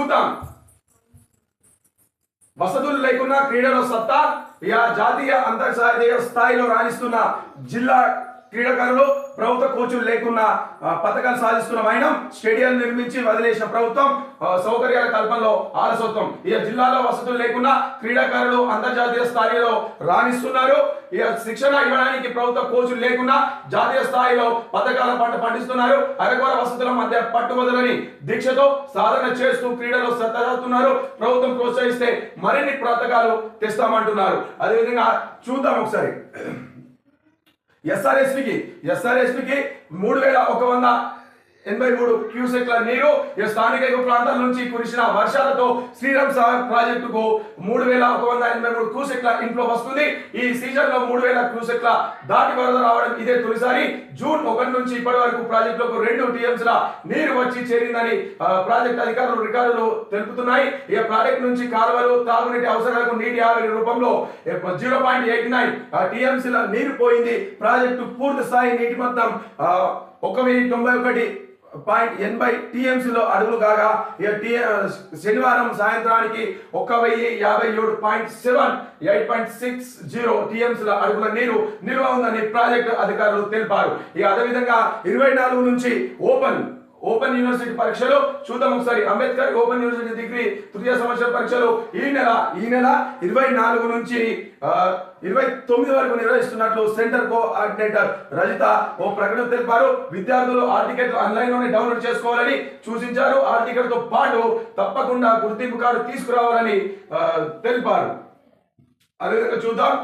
చూద్దాం. వసతులు లేకున్నా క్రీడలో సత్తా ఇక జాతీయ అంతర్జాతీయ స్థాయిలో రాణిస్తున్న జిల్లా క్రీడాకారులు ప్రభుత్వ కోచులు లేకున్నా పథకాలు సాధిస్తున్న వైనం స్టేడియం నిర్మించి వదిలేసిన ప్రభుత్వం సౌకర్యాల కల్పనలో ఆలసత్వం ఇక జిల్లాలో వసతులు లేకున్నా క్రీడాకారులు అంతర్జాతీయ స్థాయిలో రాణిస్తున్నారు. ఇక శిక్షణ ఇవ్వడానికి ప్రభుత్వ కోచులు లేకుండా జాతీయ స్థాయిలో పథకాల పంట పండిస్తున్నారు. అరకొర వసతుల మధ్య పట్టుబదులని దీక్షతో సాధన చేస్తూ క్రీడలో సత్తతున్నారు ప్రభుత్వం ప్రోత్సహిస్తే మరిన్ని పథకాలు తెస్తామంటున్నారు. అదేవిధంగా చూద్దాం ఒకసారి. ఎస్ఆర్ఎస్పికి ఎస్ఆర్ఎస్పికి మూడు వేల ఒక వంద ఎనభై మూడు క్యూసెక్ల నీరు ఈ స్థానిక ప్రాంతాల నుంచి కురిసిన వర్షాలతో శ్రీరామ్ సాగర్ ప్రాజెక్టుకు మూడు వేల ఒక వంద ఎనభై మూడు క్యూసెక్ల ఇంట్లో వస్తుంది. ఈ సీజన్లో మూడు వేల క్యూసెక్ల దాటి వరద రావడం ఇదే తొలిసారి. జూన్ ఒకటి నుంచి ఇప్పటి వరకు ప్రాజెక్టులకు రెండు టీఎంసీల నీరు వచ్చి చేరిందని ప్రాజెక్ట్ అధికారులు రికార్డులు తెలుపుతున్నాయి. ఈ ప్రాజెక్ట్ నుంచి కాలువలు తాగునీటి అవసరాలకు నీటి ఆవిరి రూపంలో జీరో పాయింట్ ఎయిట్ నైన్ టీఎంసీల నీరు పోయింది. ప్రాజెక్టు పూర్తి స్థాయి నీటి మొత్తం ఒక వెయ్యి తొంభై ఒకటి పాయింట్ ఎనభై టీఎంసీలో అడుగులు కాగా శనివారం సాయంత్రానికి ఒక వెయ్యి యాభై ఏడు point seven eight point six zero టీఎంసీల అడుగుల నీరు నిల్వ ఉందని ప్రాజెక్టు అధికారులు తెలిపారు. ఇక అదేవిధంగా ఇరవై నాలుగు నుంచి ఓపెన్ ఓపెన్ యూనివర్సిటీ పరీక్షలు చూద్దాం ఒకసారి. అంబేద్కర్ ఓపెన్ యూనివర్సిటీ డిగ్రీ తృతీయ సంవత్సర పరీక్షలు ఈ నెల ఈ నెల ఇరవై నాలుగు నుంచి ఇరవై తొమ్మిది వరకు నిర్వహిస్తున్నట్లు సెంటర్ కోఆర్డినేటర్ రజిత ఓ ప్రకటన తెలిపారు. విద్యార్థులు ఆ టికెట్ ఆన్లైన్లోనే డౌన్లోడ్ చేసుకోవాలని సూచించారు. ఆ టికెట్తో పాటు తప్పకుండా గుర్తింపు కార్డు తీసుకురావాలని తెలిపారు. అదేవిధంగా చూద్దాం.